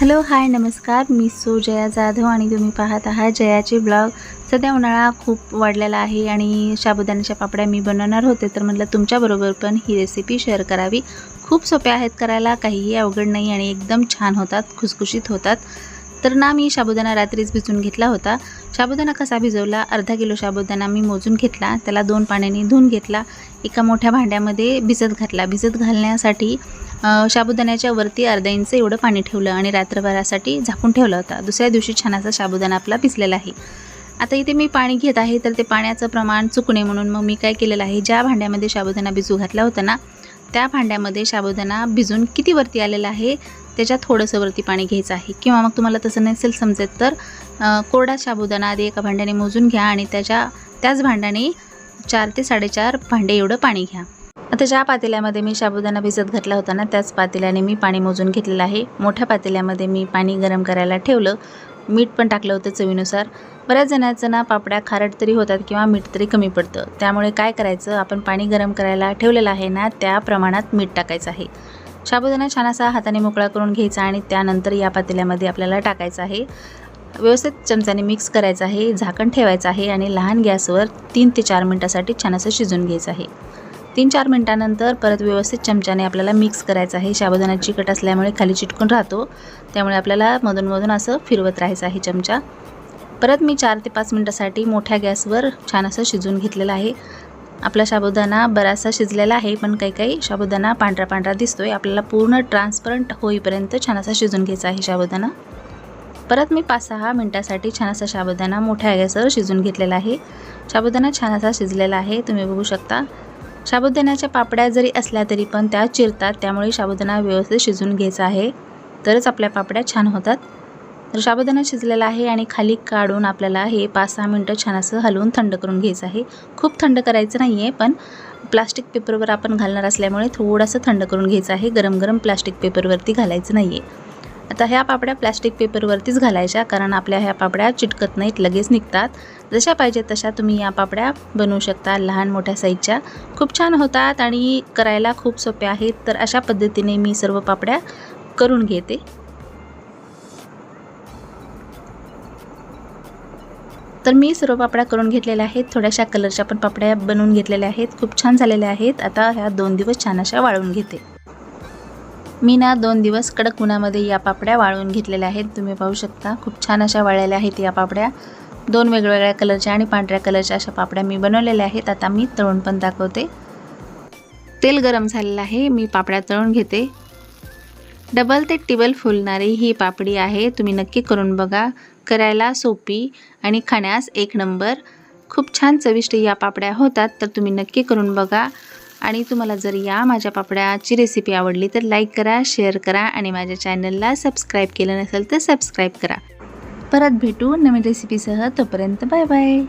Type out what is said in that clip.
Hello hi नमस्कार. मी so. Jaya Jadhav आणि तुम्ही पाहत आहात जयाचे ब्लॉग. सध्या उन्हाळा खूप वाढलेला आहे आणि साबुदाण्याच्या पापड्या मी बनवणार होते तर म्हटलं तुमच्याबरोबर पण ही रेसिपी शेअर करावी. खूप सोप्या आहेत करायला काहीही अवघड नाही आणि एकदम छान होतात खुसखुशीत होतात. तर ना मी साबुदाणा रात्रीच भिजून घेतला होता. साबुदाणा कसा भिजवला? अर्धा किलो साबुदाणा मी मोजून घेतला. त्याला दोन पाण्याने धुवून घेतला. एका मोठ्या भांड्यामध्ये भिजत घातला. भिजत घालण्यासाठी साबुदाण्याच्या वरती अर्धा इंच एवढं पाणी ठेवलं आणि रात्रभरासाठी झाकून ठेवलं होता. दुसऱ्या दिवशी छान असा साबुदाणा आपला पिसलेला आहे. आता इथे मी पाणी घेत आहे तर ते पाण्याचं प्रमाण चुकणे म्हणून मग मी काय केलेलं आहे ज्या भांड्यामध्ये साबुदाणा भिजू घातला होता ना त्या भांड्यामध्ये साबुदाणा भिजून किती वरती आलेला आहे त्याच्यात थोडंसं वरती पाणी घ्यायचं आहे. किंवा मग तुम्हाला तसं नसेल समजत तर कोरडा साबुदाणा आधी एका भांड्याने मोजून घ्या आणि त्याच्या त्याच भांड्याने चार ते साडेचार भांडे एवढं पाणी घ्या. आता ज्या पातेल्यामध्ये मी साबुदाणा भिजत घातला होता ना त्याच पातेल्याने मी पाणी मोजून घेतलेलं आहे. मोठ्या पातेल्यामध्ये मी पाणी गरम करायला ठेवलं. मीठ पण टाकलं होतं चवीनुसार. बऱ्याच जणांचं ना पापड्या खारट तरी होतात किंवा मीठ तरी कमी पडतं. त्यामुळे काय करायचं आपण पाणी गरम करायला ठेवलेलं आहे ना त्या प्रमाणात मीठ टाकायचं आहे. साबुदाणा छान असा हाताने मोकळा करून घ्यायचा आणि त्यानंतर या पातेल्यामध्ये आपल्याला टाकायचं आहे. व्यवस्थित चमच्याने मिक्स करायचं आहे झाकण ठेवायचं आहे आणि लहान गॅसवर तीन ते चार मिनटासाठी छान असं शिजून घ्यायचं आहे. तीन चार मिनटानंतर परत व्यवस्थित चमच्याने आपल्याला मिक्स करायचं आहे. साबुदाणा चिकट असल्यामुळे खाली चिटकून राहतो. त्यामुळे आपल्याला मधूनमधून असं फिरवत राहायचं आहे चमचा. परत मी चार ते पाच मिनटासाठी मोठ्या गॅसवर छान असं शिजून घेतलेलं आहे. आपला साबुदाणा बराचसा शिजलेला आहे पण काही काही साबुदाणा पांढरा पांढरा दिसतोय. आपल्याला पूर्ण ट्रान्सपरंट होईपर्यंत छान असा शिजून घ्यायचा आहे साबुदाणा. परत मी पाच सहा मिनटासाठी छान असा साबुदाणा मोठ्या गॅसवर शिजून घेतलेला आहे. साबुदाणा छान असा शिजलेला आहे. तुम्ही बघू शकता. साबुदाण्याच्या पापड्या जरी असल्या तरी पण त्या चिरतात त्यामुळे साबुदाणा व्यवस्थित शिजून घ्यायचा आहे. तरच आपल्या पापड्या छान होतात. तर साबुदाणा शिजलेला आहे आणि खाली काढून आपल्याला हे पाच सहा मिनटं छान असं हलवून थंड करून घ्यायचं आहे. खूप थंड करायचं नाही आहे पण प्लास्टिक पेपरवर आपण घालणार असल्यामुळे थोडंसं थंड करून घ्यायचं आहे. गरम गरम प्लास्टिक पेपरवरती घालायचं नाही आहे आता ह्या पापड्या प्लास्टिक पेपरवरतीच घालायच्या कारण आपल्या ह्या पापड्या चिटकत नाहीत लगेच निघतात. जशा पाहिजे तशा तुम्ही या पापड्या बनवू शकता लहान मोठ्या साईजच्या खूप छान होतात आणि करायला खूप सोप्या आहेत तर अशा पद्धतीने मी सर्व पापड्या करून घेते. तर मी सर्व पापड्या करून घेतलेल्या आहेत थोड्याशा कलरच्या पण पापड्या बनवून घेतलेल्या आहेत खूप छान झालेल्या आहेत. आता ह्या दोन दिवस छान अशा वाळवून घेते. मी ना दोन दिवस कडक उन्हामध्ये या पापड्या वाळवून घेतलेल्या आहेत. तुम्ही पाहू शकता खूप छान अशा वाळलेल्या आहेत या पापड्या. दोन वेगवेगळ्या कलरच्या आणि पांढऱ्या कलरच्या अशा पापड्या मी बनवलेल्या आहेत. आता मी तळून पण दाखवते. तेल गरम झालेलं आहे मी पापड्या तळून घेते. डबल ते टिबल फुलणारी ही पापडी आहे तुम्ही नक्की करून बघा. करायला सोपी आणि खाण्यास एक नंबर. खूप छान चविष्ट या पापड्या होतात तर तुम्ही नक्की करून बघा. आणि तुम्हाला जर या माझ्या पापड्याची रेसिपी आवडली तर लाईक करा शेअर करा आणि माझ्या चॅनलला सबस्क्राईब केलं नसेल तर सबस्क्राईब करा. परत भेटू नवीन रेसिपीसह तोपर्यंत बाय बाय